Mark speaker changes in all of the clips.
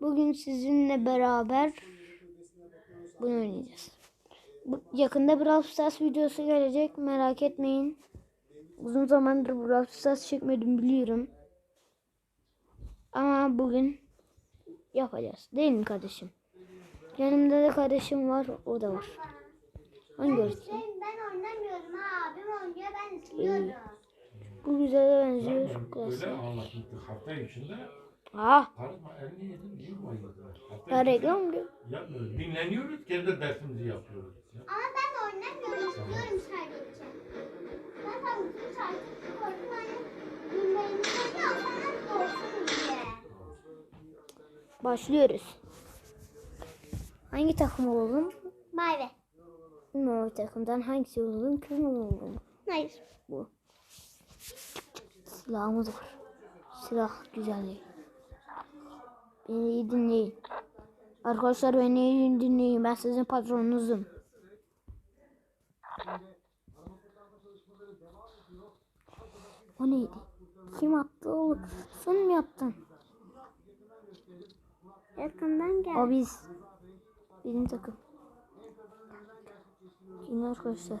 Speaker 1: Bugün sizinle beraber bunu oynayacağız. Bu, yakında Brawl Stars videosu gelecek. Merak etmeyin. Uzun zamandır Brawl Stars çekmedim biliyorum. Ama bugün yapacağız. Değil mi kardeşim? Yanımda da kardeşim var. O da var. Hangi öğretmen?
Speaker 2: Ben, oynamıyorum ha. Abim oynuyor ben izliyorum.
Speaker 1: Bu güzele benziyor.
Speaker 3: Öyle anlatmıştık hafta içinde.
Speaker 1: Ah.
Speaker 3: Karıma elini yedim niye bayıldı? Hafta
Speaker 1: Ya
Speaker 3: içinde
Speaker 1: reklam mı?
Speaker 3: Yapmıyoruz. Dinleniyoruz. Kendi dersimizi yapıyoruz. Ya.
Speaker 2: Ama ben oynamıyorum izliyorum sadece. Ben tam bütün şarkı koydum hani dinleyimi koydum sana olsun diye.
Speaker 1: Başlıyoruz. Hangi takım olalım?
Speaker 2: Mavi.
Speaker 1: Mavi takımdan hangisi olalım? Kırmızı olalım.
Speaker 2: Hayır.
Speaker 1: Bu. Silahımız var. Silah güzel değil. Beni iyi dinleyin. Arkadaşlar beni iyi dinleyin. Ben sizin patronunuzum. O neydi? Kim attı oğlum? Sen mi yaptın?
Speaker 2: Yakından gel.
Speaker 1: O biz. Bizim takım. Yine arkadaşlar.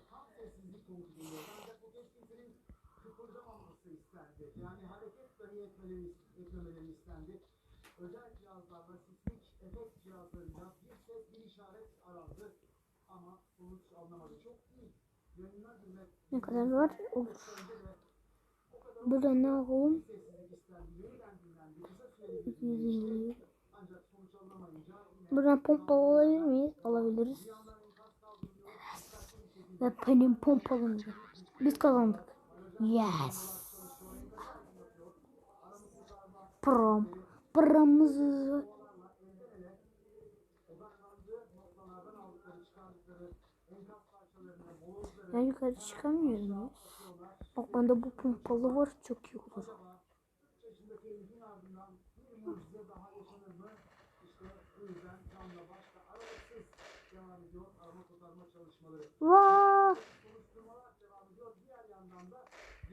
Speaker 4: Yani hareket dahi etmeleri, etmemeleri istendi. Özel cihazlarla sismik efekt cihazlarıyla bir ses bir işaret arandı. Ama sonuç alınamadı. Çok iyi.
Speaker 1: Ne kadar var? Ne
Speaker 4: istendi. Süreli
Speaker 1: 250.
Speaker 4: ancak sonuç alınamayınca
Speaker 1: Buradan pompa alabilir miyiz? Alabiliriz. Ve benim pompalımdı. Biz kazandık. Yes. Prom. Promumuzu. Ya yukarı çıkamıyoruz muyuz? Bak bende bu pompalı var çok iyi olur.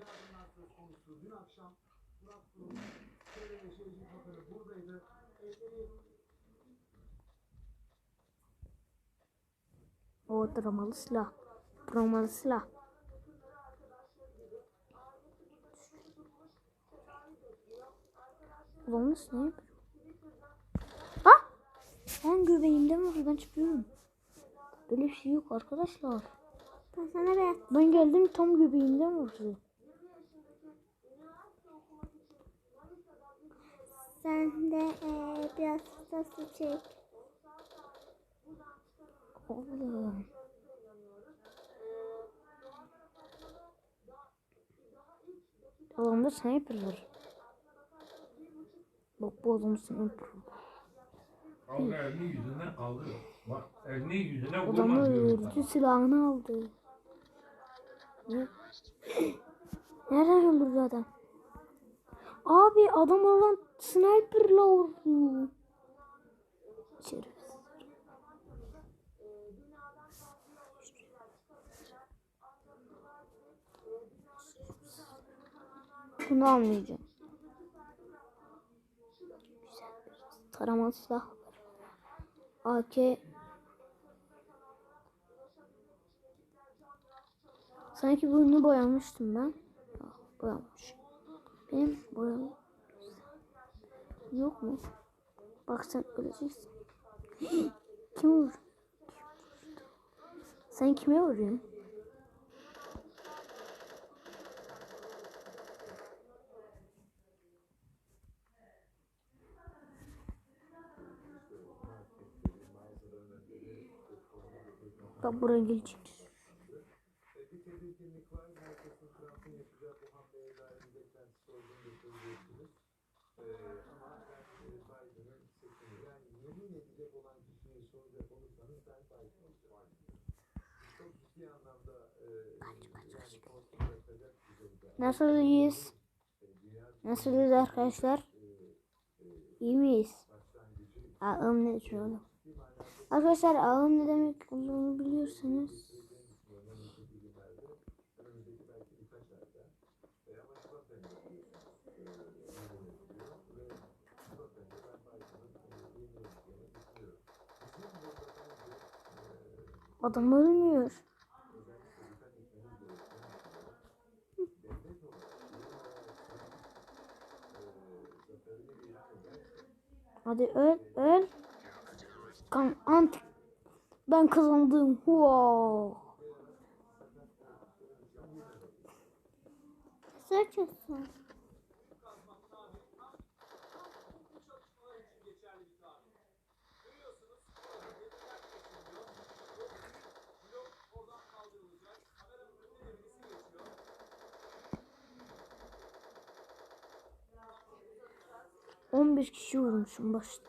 Speaker 1: Vaa!
Speaker 4: dün akşam Murat Kurum, Çevre ve Şehircilik Bakanı buradaydı. Elleri
Speaker 1: O dramalı silah. Dramalı silah. Ulan nasıl ne yapıyor? Ha? Ben göbeğimden oradan çıkıyorum. Böyle bir şey yok arkadaşlar.
Speaker 2: Ben sana biraz
Speaker 1: Ben geldim tam göbeğimden vurdu.
Speaker 2: Sen de eee, biraz su çek.
Speaker 1: Oğlum. Adamda sniper var. Bak bu adam sniper.
Speaker 3: Kavga elini yüzüne kaldı. Bak elini yüzüne
Speaker 1: Adamı
Speaker 3: vurma diyorum
Speaker 1: öldü
Speaker 3: sana.
Speaker 1: silahını aldı. Ne? Nereden öldürdü adam? Abi adam oradan sniperla vurdu. Şerefsiz. Bunu almayacağım. Taramalı silah. AK Sanki bunu boyamıştım ben. Boyamış. Benim boyam yok mu? Bak sen öleceksin. Kim vurdu? Sen kime vuruyorsun? Bak buraya gelecek.
Speaker 5: Ama ben e, Biden'ın seçimi yani yemin edecek olan kişiyi soracak olursanız ben Biden olacağım. Çok ciddi anlamda e, yani korkutacak düzeyde.
Speaker 1: Nasılız? Nasılız arkadaşlar? İyi miyiz? Ağım ne oğlum? Arkadaşlar ağım ne demek olduğunu biliyorsanız
Speaker 5: ilan ederse
Speaker 1: Hadi öl öl. Kan antik. Ben kazandım. Wow.
Speaker 2: Nasıl açıyorsun?
Speaker 1: On bir kişi vurmuşum başta.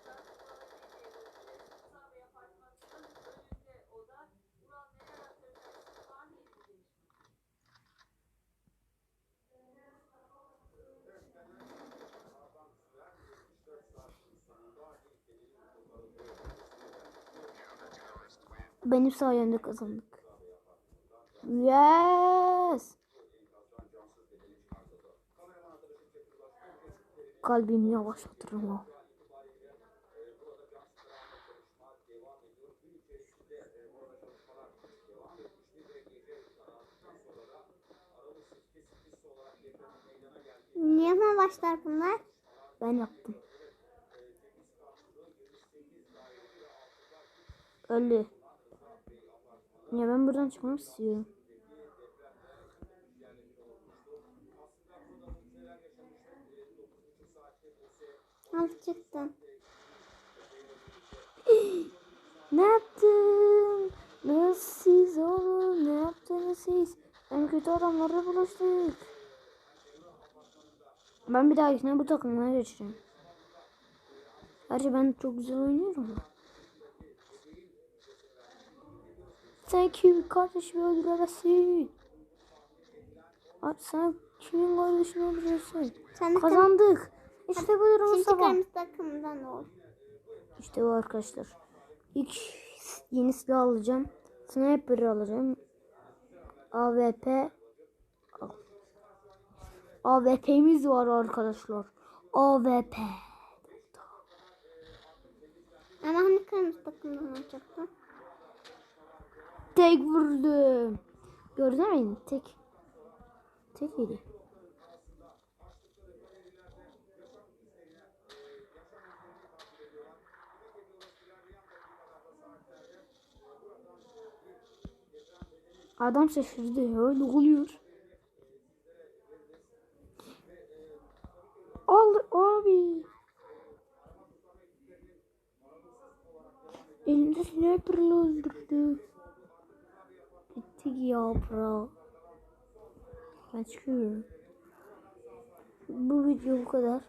Speaker 1: Benim sayemde kazandık. Yes. Kalbimi yavaşlatırım ha.
Speaker 2: Niye mi başlar bunlar?
Speaker 1: Ben yaptım. Öldü. Ya ben buradan çıkmak istiyorum.
Speaker 2: Al çıktın.
Speaker 1: Ne yaptın? Nasıl siz oğlum? Ne yaptınız siz? En kötü adamlarla bulaştık. Ben bir dahakine bu takımlara geçeceğim. Gerçi ben çok güzel oynuyorum. Sen kim kardeşimi öldüremezsin? Abi sen kimin kardeşini öldürüyorsun?
Speaker 2: Sen
Speaker 1: Kazandık. İşte bu
Speaker 2: Şimdi
Speaker 1: sabah.
Speaker 2: kırmızı takımdan ol.
Speaker 1: İşte bu arkadaşlar. İlk yeni silah alacağım. Sniper alacağım. AWP. AWP'miz var arkadaşlar. AWP.
Speaker 2: Ama hani kırmızı takımdan olacaktı?
Speaker 1: Tek vurdum. Gördün mü? Tek. Tek yedi. Adam şaşırdı ya. Ne oluyor? Al abi. Elinde sniper'la öldürdü. Gittik ya bro. Ben çıkıyorum. Bu video bu kadar.